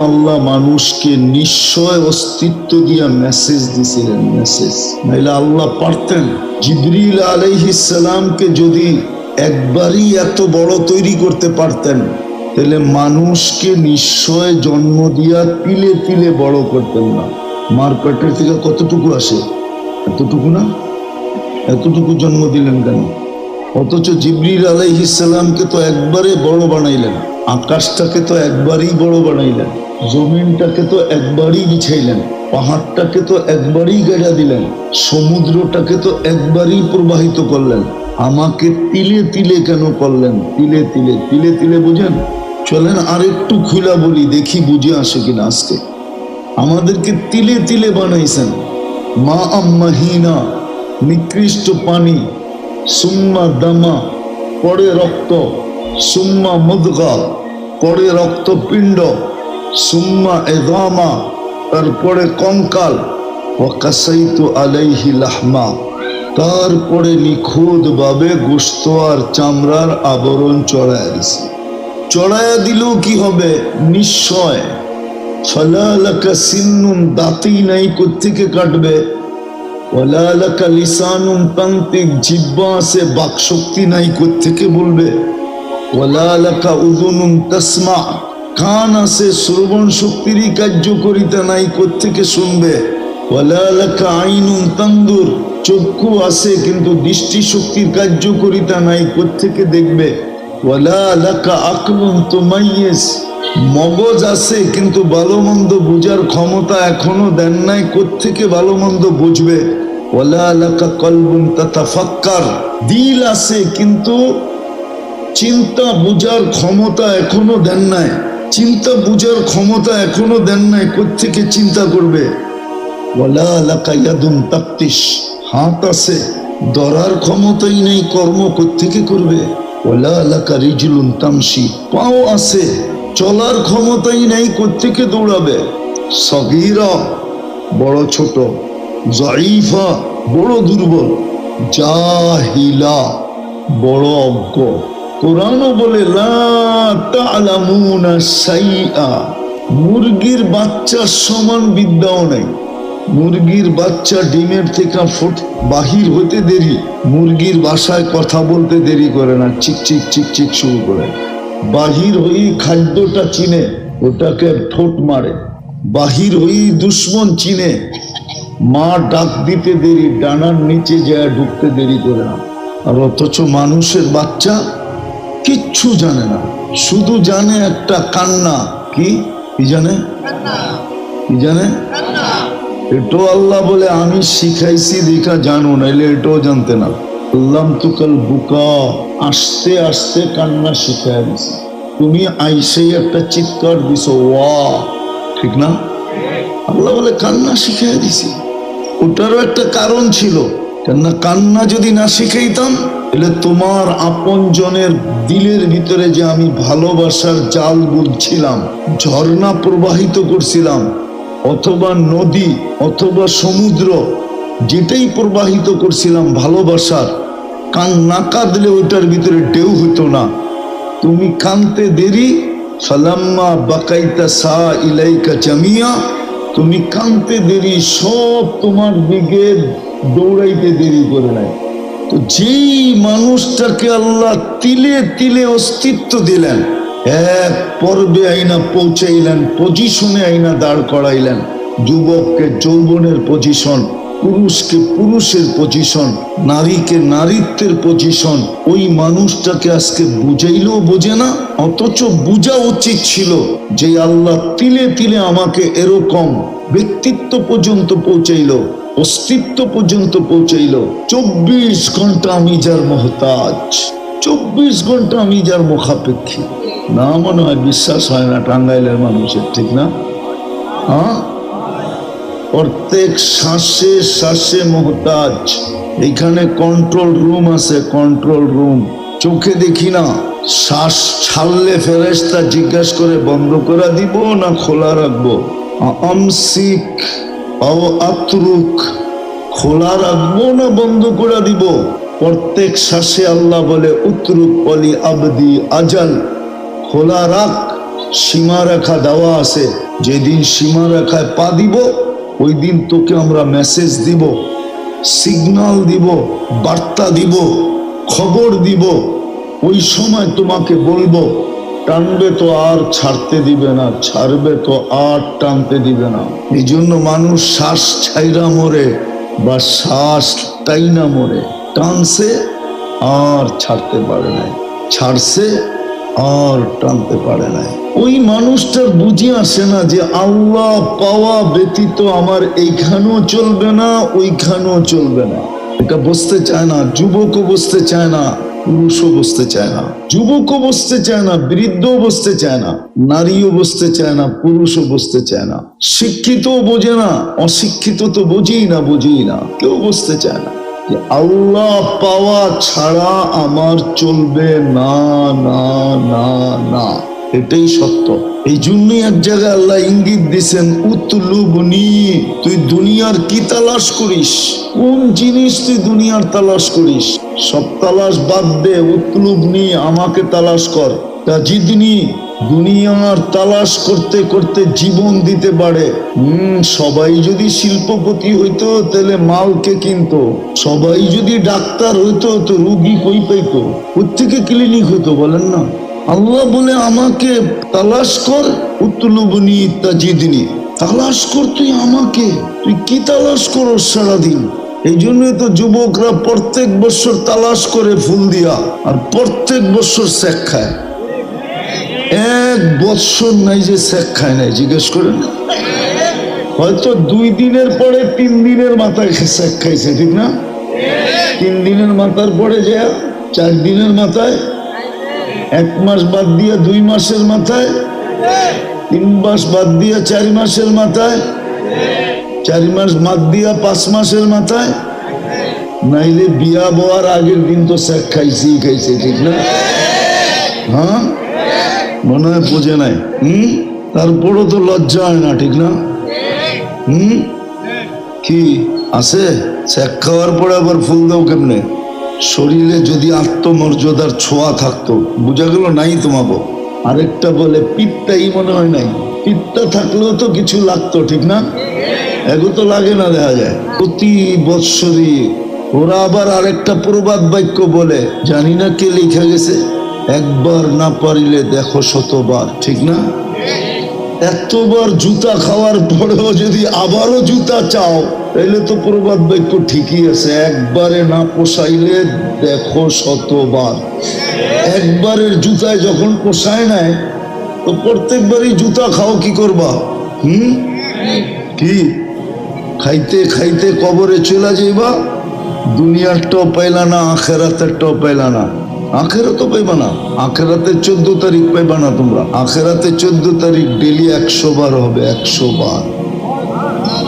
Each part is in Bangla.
আল্লাহ মানুষকে নিশ্চয় অস্তিত্ব দিয়া মেসেজ দিছিলেন মেসেজ নাইলে আল্লাহ পারতেন। জিবরিল আলাইহিসালামকে যদি একবারই এত বড় তৈরি করতে পারতেন, তাহলে মানুষকে নিশ্চয় জন্ম দিয়া পিলে পিলে বড় করতেন না। মার পেটের থেকে কতটুকু আসে? এতটুকু না? এতটুকু জন্ম দিলেন কেন? অথচ জিবরিল আলাইহিসাল্লামকে তো একবারে বড় বানাইলেন। আকাশটাকে তো একবারই বড় বানাইলেন। জমিনটাকে তো একবারই বিছাইলেন, পাহাড়টাকে তো একবারই গেড়া দিলেন, সমুদ্রটাকে তো একবারই প্রবাহিত করলেন। আমাকে তিলে তিলে কেন করলেন? তিলে তিলে তিলে তিলে বুঝেন? চলেন আর একটু খুলা বলি, দেখি বুঝে আসে কিনা আজকে। আমাদেরকে তিলে তিলে বানাইছেন। মা আম্মাহিনা নিকৃষ্ট পানি, সুম্মা দামা, পরে রক্ত, সুম্মা মুদগা, পরে রক্তপিণ্ড সুম্মা এদামা, তারপরে কঙ্কাল, ওয়াকাসাইতু আলাইহি লাহমা, তারপরে নিখুঁত ভাবে গোস্ত আর চামড়ার আবরণ চড়ায় দিছে। চড়ায়া দিলেও কি হবে? নিশ্চয়। ফলালাকা সিন্নুন, দাঁতেই নাই, কোত্থেকে কাটবে? ওলালাকা লিসানুন তান্তিক জিব্বা আছে, বাকশক্তি নাই, কোত্থেকে বলবে? ওলালাকা উদুনুন, তসমা। কান আছে, শ্রবণ শক্তিরই কার্যকরিতা নাই, কোত্থেকে শুনবে? আইনুন তান্দুর, চক্ষু আছে, কিন্তু দৃষ্টি শক্তির কার্যকরিতা নাই, কোত্থেকে দেখবে? মগজ আছে, কিন্তু ভালো মন্দ বুঝার ক্ষমতা এখনও দেন নাই, কোত্থেকে ভালো মন্দ বুঝবে ওয়ালালাকা কলবুন তাতাফাক্কার, দিল আছে, কিন্তু চিন্তা বুঝার ক্ষমতা এখনও দেন নাই। চিন্তা বুঝার ক্ষমতা এখনও দেন নাই, কোত্থেকে চিন্তা করবে? হাত আছে, ধরার ক্ষমতাই নেই, কর্ম কোত্থেকে করবে? ওলালাকা রিজুলুন তামসি পাও আছে, চলার ক্ষমতাই নেই, কোত্থেকে দৌড়াবে? সগীরা, বড় ছোট জয়ীফা বড় দুর্বল, জাহিলা, বড় অজ্ঞ। কোরআনও বলে মুরগির বাচ্চার সমান বিদ্যাও নেই। মুরগির বাচ্চা ডিমের থেকে ফুট বাহির হতে দেরি। মুরগির বাসায় কথা বলতে দেরি করে না, চিক চিক চিক চিক শুরু করে। বাহির হয়ে খাদ্যটা চিনে, ওটাকে ঠোঁট মারে। বাহির হয়ে দুশ্মন চিনে। মা ডাক দিতে দেরি, ডানার নিচে যায়, ঢুকতে দেরি করে না। আর অথচ মানুষের বাচ্চা কিচ্ছু জানে না। শুধু জানে একটা কান্না। কি? কি জানে? কি জানে? এটাও আল্লাহ বলে, আমি শিখাইছি, দেখা জানো, নাইলে এটাও জানতে না। আল্লাম তুকাল বুকা আসতে আসতে কান্না শিখাই দিছি। তুমি আইসেই একটা চিৎকার দিছো ওয়া ঠিক না? আল্লাহ বলে, কান্না শিখাই দিছি। ওটারও একটা কারণ ছিল। কেননা কান্না যদি না শিখাইতাম, তাহলে তোমার আপনজনের দিলের ভিতরে যে আমি ভালোবাসার জাল বুঝছিলাম ঝর্ণা প্রবাহিত করছিলাম, অথবা নদী অথবা সমুদ্র যেটাই প্রবাহিত করছিলাম ভালোবাসার, কান না কাঁদলে ওইটার ভিতরে ঢেউ হতো না। তুমি কানতে দেরি, ফালাম্মা বাকাইতা সা ইলাইকা জামিয়া, তুমি কানতে দেরি, সব তোমার দিকে দৌড়াইতে দেরি করে নেয় তো যেই মানুষটাকে আল্লাহ তিলে তিলে অস্তিত্ব দিলেন, এক পর্বে আইনা পৌঁছাইলেন পজিশনে আইনা দাঁড় করাইলেন, যুবককে যৌবনের পজিশন পুরুষকে পুরুষের পজিশন নারীকে নারীত্বের পজিশন ওই মানুষটাকে আজকে বুঝাইলেও বোঝে না, অথচ বুঝা উচিত ছিল যে আল্লাহ তিলে তিলে আমাকে এরকম ব্যক্তিত্ব পর্যন্ত পৌঁছাইলো। অস্তিত্ব পর্যন্ত পৌঁছাইলো। চব্বিশ ঘণ্টা আমি যার মহতাজ। চব্বিশ ঘণ্টা আমি যার মুখাপেক্ষী। না মনে হয় বিশ্বাস হয় না টাঙ্গাইলের মানুষের, ঠিক না? হ্যাঁ? প্রত্যেক শ্বাসে শ্বাসে মহতাজ। এখানে কন্ট্রোল রুম আছে কন্ট্রোল রুম চোখে দেখি না। শ্বাস ছাড়লে ফেরেস্তা জিজ্ঞাসা করে, বন্ধ করে দিব না খোলা রাখব? আমসিক ও আতরুক খোলা রাখব না বন্ধ করে দিব। প্রত্যেক শ্বাসে আল্লাহ বলে, উতরুক অলি আবদি, আজাল। খোলা রাখ, সীমা রেখা দেওয়া আছে। যেদিন সীমা রেখায় পা দিব, ওই দিন তোকে আমরা মেসেজ দিব সিগন্যাল দিব, বার্তা দিব, খবর দিব। ওই সময় তোমাকে বলব টানবে তো আর ছাড়তে দিবে না, ছাড়বে তো আর টানতে দিবে না। এই জন্য মানুষ শ্বাস ছাইরা মরে বা শ্বাস টাইনা মরে, টানছে আর ছাড়তে পারে নাই, ছাড়ছে আর টানতে পারে নাই। ওই মানুষটার বুঝে আসে না যে আল্লাহ পাওয়া ব্যতীত আমার এইখানেও চলবে না, ওইখানেও চলবে না। এটা বসতে চায় না, যুবকও বসতে চায় না। পুরুষও বসতে চায় না, যুবকও বসতে চায় না, বৃদ্ধও বসতে চায় না, নারীও বসতে চায় না, পুরুষও বসতে চায় না। শিক্ষিত বোঝে না, অশিক্ষিত তো বোঝেই না বোঝেই না, কেউ বসতে চায় না। যে আল্লাহ পাওয়া ছাড়া আমার চলবে না না না না, এটাই সত্য। এই জন্যই এক জায়গায় আল্লাহ ইঙ্গিত দিছেন উতলুবনি, তুই দুনিয়ার কি তালাশ করিস? কোন জিনিস তুই দুনিয়ার তালাশ করিস? সব তালাশ বাদ দে, উতলুবনি, আমাকে তালাশ কর। তা জিদনি, দুনিয়ার তালাশ করতে করতে জীবন দিতে পারে। হম, সবাই যদি শিল্পপতি হইতো, তাহলে মালকে কিনতো? সবাই যদি ডাক্তার হইতো, তো রুগী কই পাইতো? প্রত্যেকে ক্লিনিক হইতো, বলেন না? আল্লাহ বলে, আমাকে তালাশ কর উত্তলবনি তাজিদিনী। তালাশ কর তুই আমাকে? তুই কি তালাশ করো সারাদিন? এই জন্যই তো যুবকরা প্রত্যেক বছর তালাশ করে ফুল দিয়া, আর প্রত্যেক বছর শেখ খায়। এক বছর নাই যে শেখ খায় নাই, জিজ্ঞেস করেন। হয়তো দুই দিনের পরে তিন দিনের মাথায় শেখ খাইছে, ঠিক না? তিন দিনের মাথার পরে যে, চার দিনের মাথায় এক মাস বাদ দিয়ে দুই মাসের মাথায়? তিন মাস বাদ দিয়ে চার মাসের মাথায়? চার মাস বাদ দিয়া পাঁচ মাসের মাথায়? নাইলে বিয়া বওয়ার আগের দিন তো শেখ খাইছি খাইছে, ঠিক না? হ্যাঁ? মনে হয় বোঝে নাই। হুম? তারপরও তো লজ্জা হয় না, ঠিক না? হুম? কি? আছে? শেখ খাওয়ার পরে আবার ফুল দাও কেমনে? শরীরে যদি আত্মমর্যাদার ছোঁয়া থাকতো, বোঝা গেল নাই তোমাকে। আরেকটা বলে পিঠটাই মনে হয় নাই। পিঠটা থাকলেও তো কিছু লাগতো, ঠিক না? এগো তো লাগে না, দেখা যায়। প্রতি বৎসরই ওরা আবার আরেকটা প্রবাদ বাক্য বলে। জানি না কে লেখা গেছে। একবার না পারিলে দেখো শতবার, ঠিক না? এতবার জুতা খাওয়ার পরেও যদি আবারও জুতা চাও তাহলে তো প্রবাদ বাক্য ঠিকই আছে, একবারে না পোষাইলে দেখো শতবার। একবারের জুতায় যখন পোষায় নাই, তো প্রত্যেকবারই জুতা খাও, কি করবা? হুম? কি? খাইতে খাইতে কবরে চলে যাইবা? দুনিয়ার টপ পাইলা না, আখেরাতের টপ পাইলা না? আখেরাতও পাইবা না আখেরাতে চোদ্দ তারিখ পাইবা না তোমরা? আখেরাতে চোদ্দ তারিখ ডেলি একশো বার হবে, একশো বার।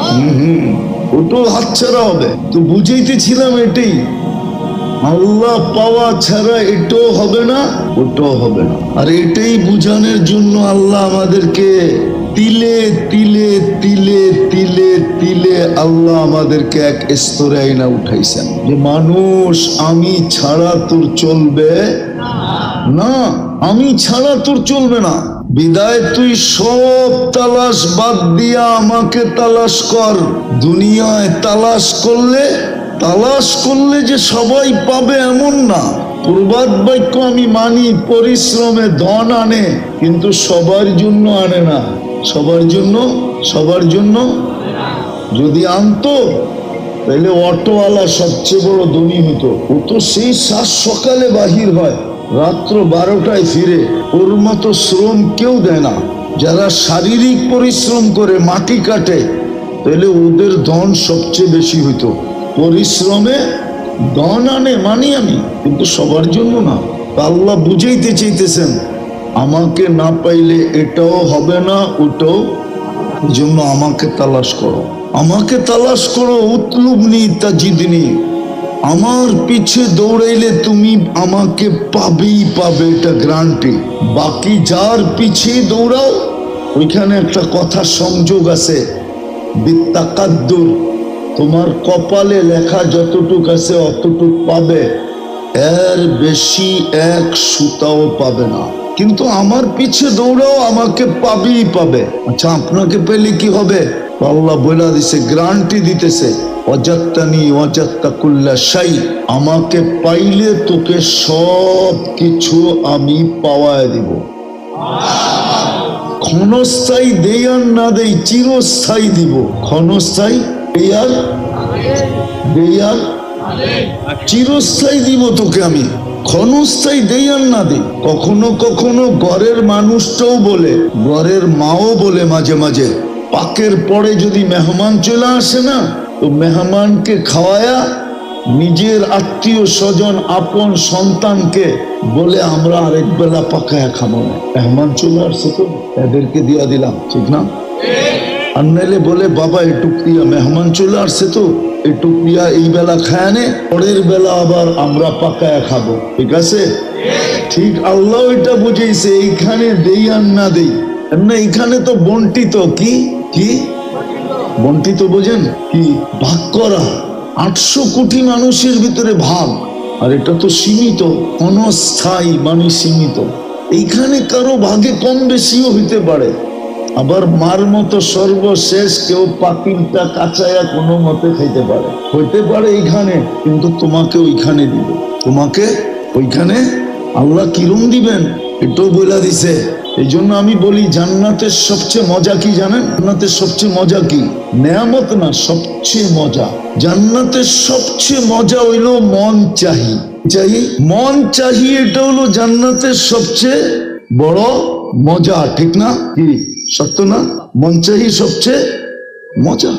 হম হম। ওটাও হাতছাড়া হবে। তো বুঝাইতেছিলাম এটাই। আল্লাহ পাওয়া ছাড়া এটাও হবে না, ওটাও হবে না। আর এটাই বুঝানোর জন্য আল্লাহ আমাদেরকে তিলে তিলে তিলে তিলে তিলে আল্লাহ আমাদেরকে এক স্তরে আইনা উঠাইছেন। যে মানুষ আমি ছাড়া তোর চলবে না। আমি ছাড়া তোর চলবে না। বিদায় তুই সব তালাশ বাদ দিয়া আমাকে তালাশ কর। দুনিয়ায় তালাশ করলে তালাশ করলে যে সবাই পাবে এমন না। প্রবাদ বাক্য আমি মানি, পরিশ্রমে ধন আনে, কিন্তু সবার জন্য আনে না। সবার জন্য সবার জন্য যদি আনতো তাহলে অটোওয়ালা সবচেয়ে বড় ধনী হতো। ও তো সেই সাত সকালে বাহির হয়। রাত্র বারোটায় ফিরে ওর মতো শ্রম কেউ দেয় না। যারা শারীরিক পরিশ্রম করে মাটি কাটে, তাহলে ওদের ধন সবচেয়ে বেশি হইতো। পরিশ্রমে ধন আনে, মানি আমি, কিন্তু সবার জন্য না। আল্লাহ বুঝাইতে চাইতেছেন, আমাকে না পাইলে এটাও হবে না, ওটাও। জন্য আমাকে তালাশ করো। আমাকে তালাশ করো উতলুবনি তাজিদনি আমার পিছে দৌড়াইলে তুমি আমাকে পাবেই পাবে এটা গ্রান্টি বাকি যার পিছে দৌড়াও, ওইখানে একটা কথা সংযোগ আছে। বিত্তাকাদ্দুর, তোমার কপালে লেখা যতটুক আছে অতটুক পাবে। এর বেশি এক সুতাও পাবে না। কিন্তু আমার পিছে দৌড়াও, আমাকে পাবেই পাবে। আচ্ছা আপনাকে পেলে কি হবে? আল্লাহ বইলা দিছে গ্রান্টি দিতেছে। অজাত্তানি অজাত্তা কুল্লা সাই আমাকে পাইলে তোকে সব কিছু আমি পাওয়ায় দিব। ক্ষণস্থায়ী দেই আর না দেই, চিরস্থায়ী দিব। ক্ষণস্থায়ী দেই আর আর চিরস্থায়ী দিব তোকে আমি। ক্ষণস্থায়ী দেই আর না দিই। কখনো কখনো ঘরের মানুষটাও বলে ঘরের মাও বলে মাঝে মাঝে। পাকের পরে যদি মেহমান চলে আসে না তো মেহমানকে খাওয়ায়া নিজের আত্মীয় স্বজন আপন সন্তানকে বলে আমরা আরেক বেলা পাকায়া খাব না। মেহমান চলে আসছে তো এদেরকে দিয়া দিলাম ঠিক না? আর নাইলে বলে বাবা এই টুকরিয়া মেহমান চলে আসছে তো এই টুকরিয়া এই বেলা খায় নে পরের বেলা আবার আমরা পাকায়া খাব। ঠিক আছে? ঠিক। আল্লাহ এটা বুঝেছে এইখানে দেই আর না দেই। না এইখানে তো বন্টিত কি? কি? বন্টিত বোঝেন? কি ভাগ করা? আটশো কোটি মানুষের ভিতরে ভাগ। আর এটা তো সীমিত, অনস্থায়ী মানে সীমিত। এইখানে কারও ভাগে কম বেশিও হইতে পারে। আবার মার মতো সর্বশেষ কেউ পাতিলটা কাঁচায়া কোনো মতে খাইতে পারে। হইতে পারে এইখানে, কিন্তু তোমাকে ওইখানে দিবে। তোমাকে ওইখানে আল্লাহ কিরম দিবেন? এটাও বইলা দিছে। এই জন্য আমি বলি, জান্নাতের সবচেয়ে মজা কি জানেন? জান্নাতের সবচেয়ে মজা কি? নেয়ামত না, সবচেয়ে মজা? জান্নাতের সবচেয়ে মজা হইল মন চাহি। চাই? মন চাহি, এটা হলো জান্নাতের সবচেয়ে বড় মজা, ঠিক না? কি? সত্য না? মন চাহি সবচেয়ে মজা।